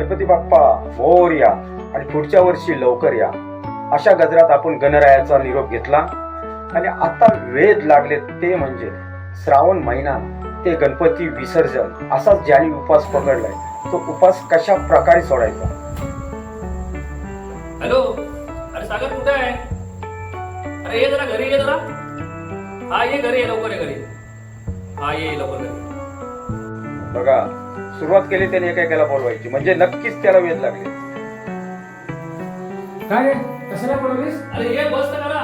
गणपती बाप्पा मोर या आणि पुढच्या वर्षी लवकर या. अशा गजरात आपण गणरायाचा निरोप घेतला. आणि आता वेध लागले ते म्हणजे श्रावण महिना ते गणपती विसर्जन असाच ज्याने उपास पकडलाय तो उपास कशा प्रकारे सोडायचा? हॅलो? अरे सागर कुठे आहे? अरे ये जरा घरी ये जरा. हा ये घरी ये लवकर ये घरी हा ये लवकर घरी बघा सुरुवात केली त्याने एका एकाला बोलवायची. म्हणजे नक्कीच त्याला वेध लागले. काय रे? कशाला बोलवलीस? अरे ये बस तर करा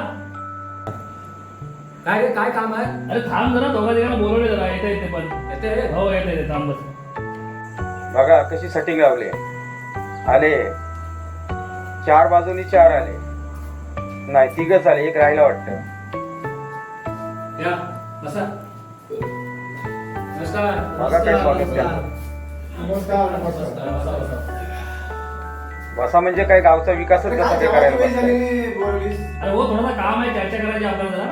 काय रे काय काम आहे? अरे थांब जरा दोघा बोलवले जरा. येते येते पण. येते रे. हो येते येते. थांब बस. बघा कशी सेटिंग लावली. आले. चार बाजूनी चार आले. नाही तिघच आले. एक राहिला वाटतं. या बसा. नमस्कार. बघा काय स्वागत नमस्कार नमस्कार. बसा म्हणजे काय? गावचा विकासच कसा ते करायला बसताय. अरे हो थोडासा काम आहे चर्चा करायची आपल्याला जरा.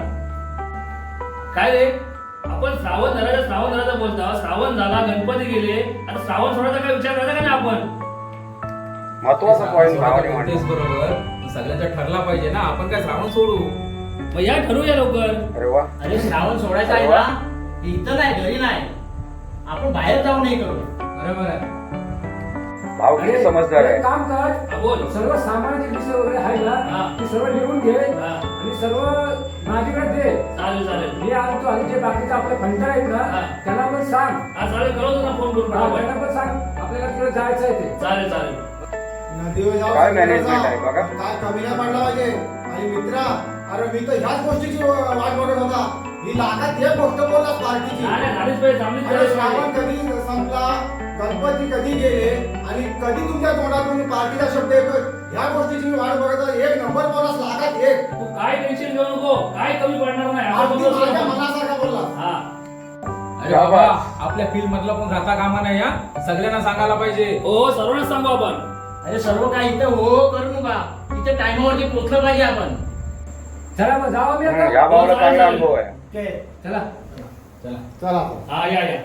काय रे? आपण श्रावण धरायचं श्रावण धरायचं बोलता. श्रावण झाला गणपती गेले. आता श्रावण सोडायचा काय विचार करायचा का नाही आपण? महत्त्वाचा पॉईंट भावाने मांडला. बरोबर. सगळ्यांचा ठरला पाहिजे ना. आपण काय श्रावण सोडू? मग या ठरवूया लवकर. अरे वा. अरे श्रावण सोडायचा आहे ना? इथं नाही घरी नाही. आपण बाहेर जाऊ नाही करू. बरोबर आहे. भाव किती समजदार आहे. काम कर बोल. सर्व सामानाची विषय वगैरे आहे. ना ती सर्व लिहून घे हा, आणि सर्व माझ्याकडे दे. चालेल चालेल. मी आणतो आणि जे बाकीचे आपले फंटर आहेत हा. ना त्याला पण सांग. हा चालेल कळवतो ना फोन करून. हा. त्यांना पण सांग. आपल्याला तिकडे जायचं आहे ते. चालेल चालेल. काय management आहे बघा. काय कमी नाही पडला पाहिजे. आणि मित्रा अरे मी तर ह्याच गोष्टीची वाट बघत होता. ही लाखात एक गोष्ट बोलला पार्टीची. नाही, नाही, झालीच पाहिजे चांगलीच अरे पाहिजे. श्रावण कधी संपला? गणपती कधी गेले आणि कधी तुमच्या तोंडातून पार्टीचा शब्द येतो ह्या गोष्टीची मी वाट बघत एक नंबर बोलास लाखात एक. तू काय टेन्शन घेऊ नको. काय कमी पडणार नाही. आपण अगदी बरोबर माझ्या. मनासारखा बोलला हा. अरे बाबा आपल्या फील्ड मधला कोण राहता कामा नाही या सगळ्यांना सांगायला पाहिजे. हो हो, सर्वांनाच सांगू आपण. अरे सर्व काही इथं? हो करू नका. इथे टाइमावरती पोहोचलं पाहिजे आपण. चला मग जाऊ आम्ही हम्म, आता या भावाला चांगला अनुभव आहे. चला चला. चला. हा या या.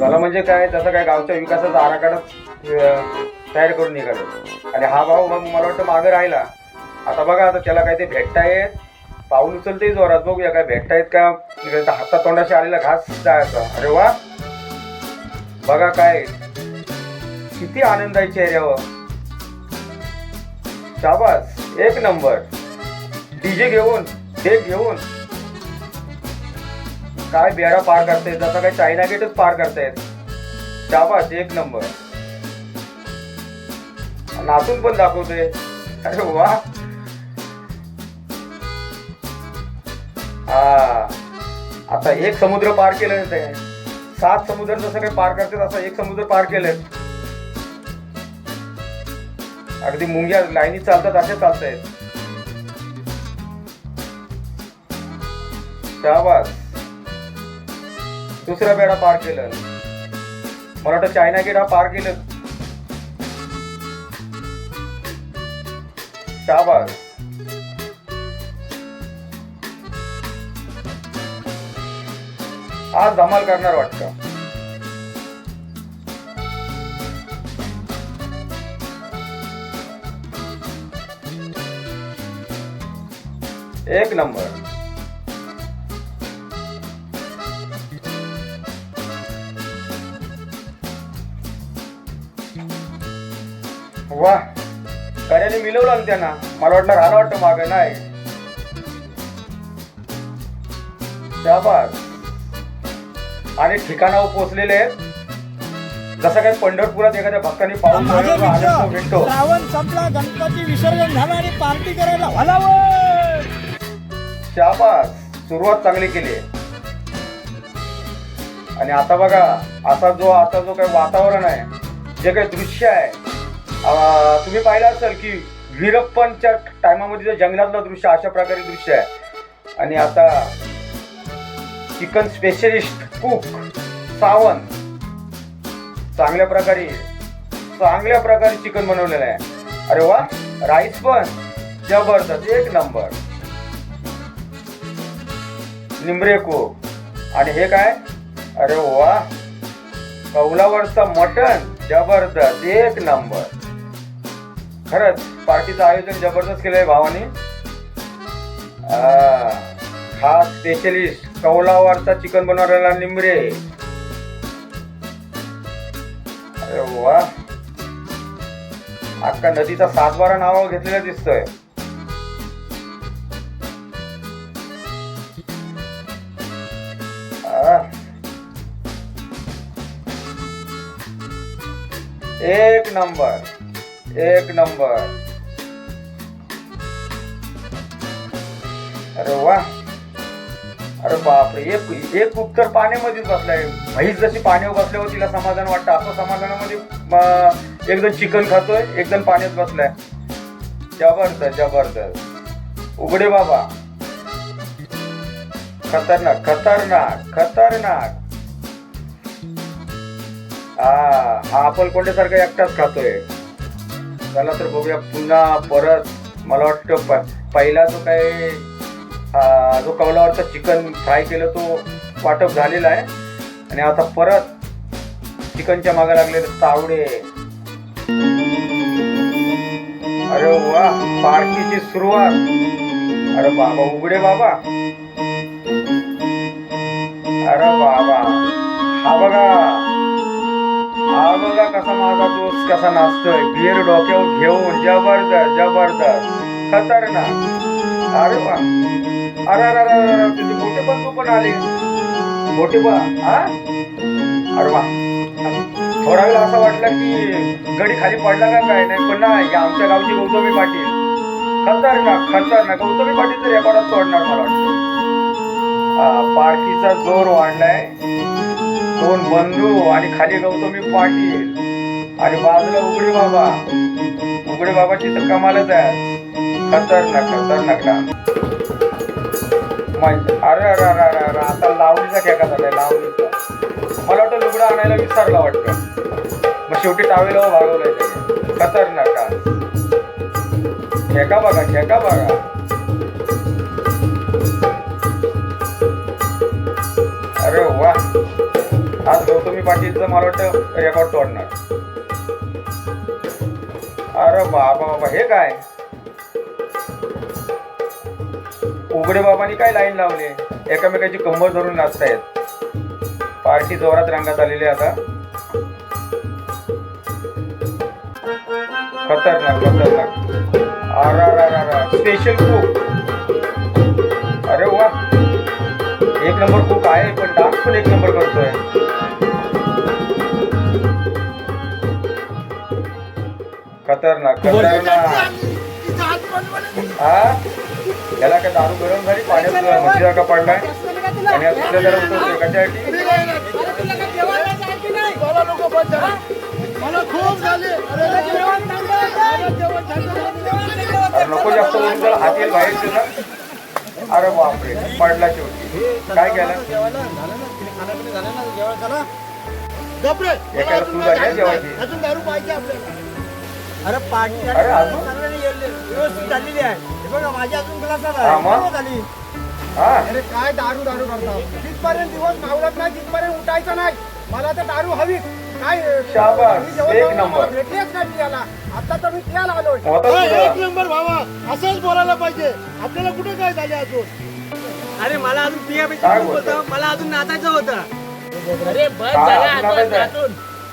झालं म्हणजे काय? तसं काय गावच्या विकासाचा आराखडा तयार करून निघालो. आणि हा भाऊ मग मला वाटतं मागं राहिला. आता बघा आता त्याला काय ते भेटतायत. पाऊल उचलते जोरात. बघूया काय भेटतायत का? हातात तोंडाशी आलेला घास जायचा. अरे वा! बघा काय. किती आनंद आहे चेहऱ्यावर. शाबास. एक नंबर. डीजे घेऊन डेक घेऊन. काय बेडा पार करतायत जसं काय चायना गेटच पार करतायत. शाबास एक नंबर. नाचून पण दाखवते अरे वा. हा. आता एक समुद्र पार केलं ते. सात समुद्र जसं काही पार करतात असं एक समुद्र पार केलं अगदी मुंग्या लाईनी चालतात असे चालतायत. शाबास. दुसरा बेडा पार केलं. मला वाटतं चायना गेट हा पार केलं. शाबास. आज धमाल करणार वाटतं. एक नंबर. वा. कार्याने मिळवलं ना त्यांना. मला वाटलं राहिलं वाटतं माग नाही. शाबास. आणि ठिकाणावर पोहोचलेले आहेत. जसं काही पंढरपुरात एखाद्या भक्तांनी आनंद मित्र भेटतो. श्रावण संपला गणपती विसर्जन झालं आणि पार्टी करायला हलावं. शाबास. सुरुवात चांगली केली. आणि आता बघा आता जो आता जो काही वातावरण आहे जे काही दृश्य आहे तुम्ही पाहिलं असेल की वीरप्पनच्या टायमामध्ये जे जंगलातलं दृश्य अशा प्रकारे दृश्य आहे. आणि आता चिकन स्पेशलिस्ट कुक सावन चांगल्या प्रकारे चांगल्या प्रकारे चिकन बनवलेलं आहे. अरे वा राईस पण. जबरदस्त एक नंबर निमरे को आणि हे काय? अरे वा. कौलावरचं मटण. जबरदस्त एक नंबर खरंच पार्टीचं आयोजन जबरदस्त केलंय भावानी. हा स्पेशलिस्ट कौलावरचा चिकन बनवलेला निमरे. अरे वा. अख्खा नदीचा सातबारा नावा घेतलेला दिसतोय. एक नंबर. एक नंबर. अरे वा. अरे बापरे एक एक उत्तर पाण्यामध्येच बसलाय. म्हैस जशी पाण्यावर बसल्यावर तिला समाधान वाटतं. असं समाधानामध्ये म, एक जण चिकन खातोय एक जण पाण्यात बसलाय. जबरदस्त जबरदस्त. उघडे बाबा. खतरनाक खतरनाक खतरनाक. हा हा अप्पलकोंडे सारखा एकटाच खातोय. चला तर बघूया पुन्हा परत. मला वाटतं प- पहिला जो काय जो कौलावरचा चिकन फ्राय केलं तो वाटप झालेला आहे. आणि आता परत चिकनच्या मागे लागलेले तावडे. अरे वा पार्टीची सुरुवात. अरे बाबा उघडे बाबा. अरे बाबा हा बघा. हा बघा कसा माझा दोस्त कसा नाचतोय? बियर डोक्यावर घेऊन जबरदस्त जबरदस्त. खतरनाक. अरे वा. अरे अरे अरे अरे, तुझे मोठे बंधू पण आले. मोठे पण हा? अरे वा. थोडा वेळ असं वाटलं की गडी खाली पडला का काय नाही? पण नाही आमच्या गावची गौतमी पाटील. खतरनाक खतरनाक. गौतमी पाटील तर रेकॉर्डात तोडणार मला वाटतं. पार्टीचा जोर वाढलाय. दोन बंधू आणि खाली गौतमी पाटील आणि बाजूला उघडे बाबा. उघडे बाबाची तर कमालच आहे खतरनाक खतरनाक डान्स अरे अरे अरे अरे अरे आता लावणीचा खेका झालाय लावणीचा. मला वाटतं लुगडं आणायला विसरला वाटतं. मग शेवटी टावेला भागवलंय त्याने. खतरनाक डान्स खेका बघा खेका बघा. आज पाटीलचं मला वाटतं रेकॉर्ड तोडणार. अरे बाबा बाबा हे काय? उघडे बाबांनी काय लाईन लावले? एकामेकाची कंबर धरून नाचतायत. पार्टी जोरात रंगात आलेली आहे आता. खतरनाक खतरनाक. अरे अरे अरे अरे स्पेशल कुक अरे वा. एक नंबर कुक आहे पण डान्स पण एक नंबर करतोय. खतरनाक खतरनाक. हा? याला काय दारू गरम झाली? पाण्यात मच्छीला का पडलाय? आणि आज जरा उतरतोय कशासाठी नको जास्त बोलून त्याला हात येईल बाहेर तुला अरे बापरे पडला शेवटी. काय केलं? एकाला तू झाली जेवायची. अरे पार्टी व्यवस्थित झालेली आहे. हे बघा माझी अजून क्लास हा? झाली. हा. अरे काय दारू दारू करता? तिथपर्यंत दिवस मावळत नाही तिथपर्यंत उठायचं नाही. मला तर दारू हवी काय. भेटलीच नाही आता तर मी पियाला आलोय. होता एक नंबर भावा. असंच बोलायला पाहिजे. आपल्याला कुठे काय झाले अजून? अरे मला अजून बोलतोय? होतं. मला अजून नाचायचं होतं. अरे बस हा, झाला अजून.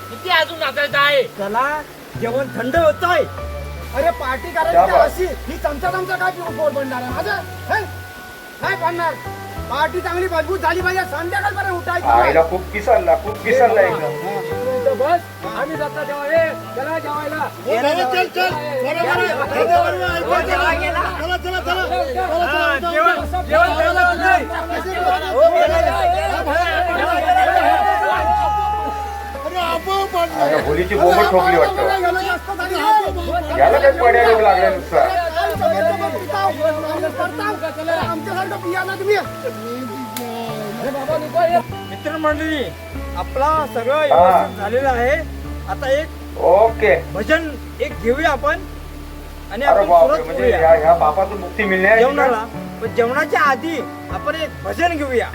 किती अजून नाचायचं आहे? चला जेवण थंड होतंय अरे पार्टी करायची. अशी. ही चमचा चमचा काय पिऊन पोट बनणार आहे? माझं? हे? काय बनणार? पार्टी चांगली मजबूत झाली पाहिजे. संध्याकाळपर्यंत उठायचं. आईला खूप पिसरला खूप एकदम. इथं बस. आम्ही जाता जेव्हा. चला जेवायला. हो, चल चल. बरोबर आहे. बरोबर आहे. ऐकू चला. चला चला. चला चला, चला, चला, जेवण चला. जेवण झालं नाही होलीची बोंबट ठोकली वाटतं. याला काय पड्या रोग लागला नुसता? तुम्ही मित्रमंडळी आपला सगळं. व्यवस्थित झालेलं आहे. आता एक ओके. भजन एक घेऊया आपण आणि अरे आपण बापरे सुरुवात म्हणजे करूया. ह्या ह्या बापाचं मुक्ती मिळणार जेवणाला. पण जेवणाच्या आधी आपण एक भजन घेऊया.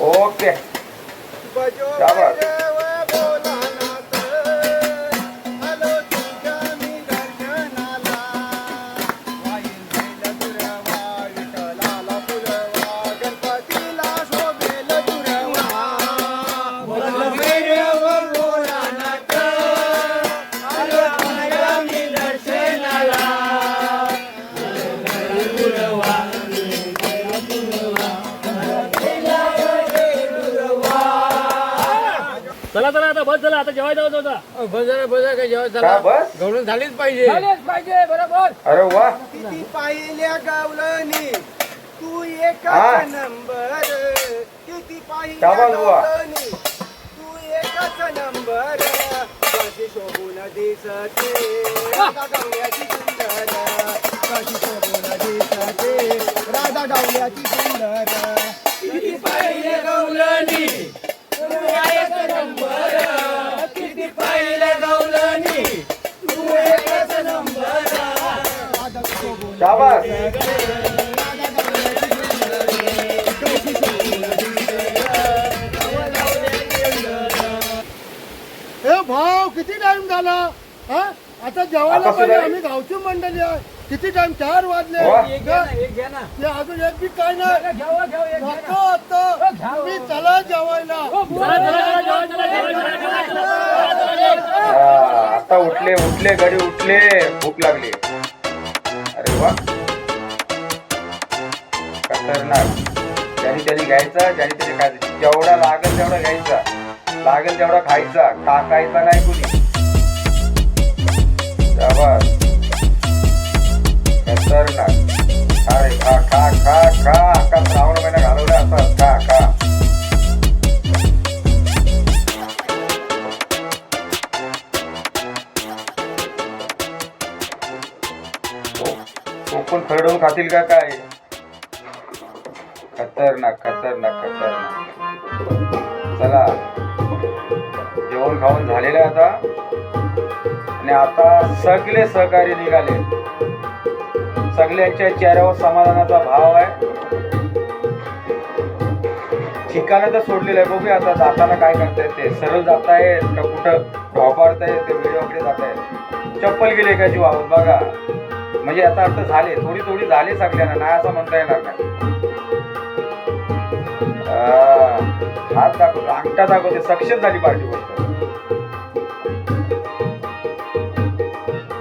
ओके. बजो शाबास. देव चला आता जेवायला जाऊ होता बजा बजा काय जेव्हा का चला बस? गवळण झालीच पाहिजे. झालेच पाहिजे बरोबर अरे वा. किती पाहिल्या गावलनी? तू हा. एकाच नंबर. किती पाहिल्या शाबास बुवा. गावलनी? तू एकाच नंबर. कशी शोभून दिसते. राधा डावल्याची सुंदर. कशी शोभून दिसते. राधा डावल्याची सुंदर. किती पाहिल्या गावलनी? शाबास ए भाऊ किती टाइम झाला हा आता जेवायला आता पाहिजे आम्ही गावची मंडळी आहे किती टाइम चार वाजले वा. एक घ्या ना, एक घ्या ना ते अजून एक बी काय नाही घेऊ घेऊ एक घ्या नको ना. आता तुम्ही चला जेवायला. हा, आता उठले उठले गडी उठले भूक लागली किंवा वा खतरनाक ज्याने त्याने घ्यायचा ज्याने त्याने खायचं. जेवढा लागेल तेवढा घ्यायचा. लागेल तेवढा खायचा. टाकायचा नाही कुणी? खतरनाक. अरे खा खा खा खा. खतरनाक खतरनाक खतरनाक. चला. जेवण खाऊन झालेलं आता. आणि आता सगळे सहकारी निघाले. सगळ्यांच्या चेहऱ्यावर समाधानाचा भाव आहे. ठिकाणं तर सोडलेलं आहे. बघूया आता जाताना काय करतायत ते. सरळ जातायत का कुठं वापरतायत ते व्हिडिओकडे जातायत. चप्पल गेले का जीवावर. बघा. म्हणजे याचा अर्थ झाले. थोडी थोडी झाले सगळ्यांना. नाही असं म्हणता येणार नाही. हात दाखवतो अंगठा दाखवते सक्सेस झाली पार्टी गोष्ट.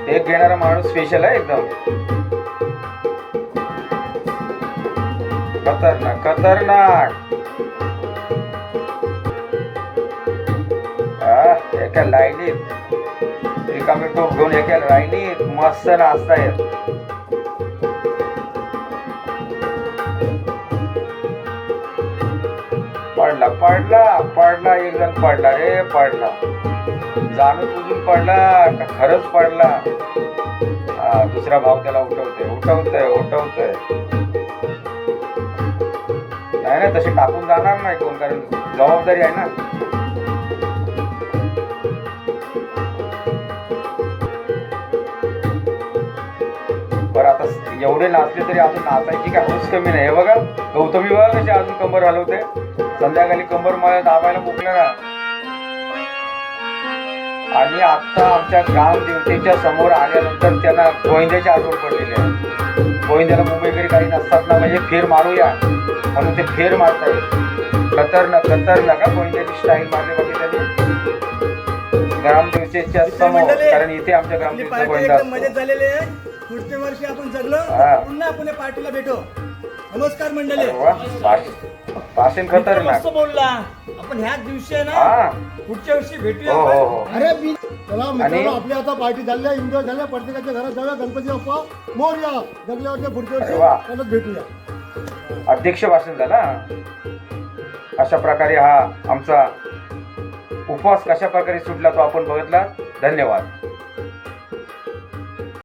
एक घेणारा माणूस स्पेशल आहे एकदम. खतरनाक खतरनाक. एका लाईनीत. रिकामे टोप घेऊन एका लाईनीत. मस्त नाचता येत पडला पडला एक जण पडला रे पडला. जाणून बुजून पडला का खरंच पडला. दुसरा भाव त्याला उठवते उठवतोय उठवतोय. नाही ना तसे टाकून जाणार नाही कोण कारण जबाबदारी आहे ना. बरं आता एवढे नाचले तरी अजून नाचायची काय कमी नाही. बघा गौतमी बघा कशी अजून कंबर हलवते संध्याकाळी कंबर मला दाबायला मोकलं ना आणि आता आमच्या ग्रामदेवतेच्या समोर आल्यानंतर त्यांना गोविंद्याची आठवण पडलेली आहे. गोविंद्याला मुंबईकरी काही नसतात ना म्हणजे फेर मारूया. म्हणून ते फेर मारतायत. खतरनाक खतरनाक का गोविंद्याची स्टाईल मारली बाकी त्यांनी? ग्रामदेवतेच्या समोर कारण इथे आमच्या ग्रामदेवतेचा गोविंदा पुढच्या वर्षी आपण जगलो हा. पुन्हा आपण या पार्टीला भेटू. नमस्कार मंडळी. मस्त बोलला. आपण ह्याच दिवशी आहे ना हा. पुढच्या वर्षी भेटूया हो हो आपण. हो अरे मी चला मित्रांनो आणि- आपली आता पार्टी झाली आहे. एन्जॉय झाल्या प्रत्येकाच्या घरात जाऊया. गणपती बाप्पा मोरया. जगल्यावरच्या पुढच्या अरे वर्षी. परत भेटूया. अध्यक्ष भाषण झाला अशा प्रकारे हा आमचा उपवास कशा प्रकारे सुटला तो आपण बघितला. धन्यवाद.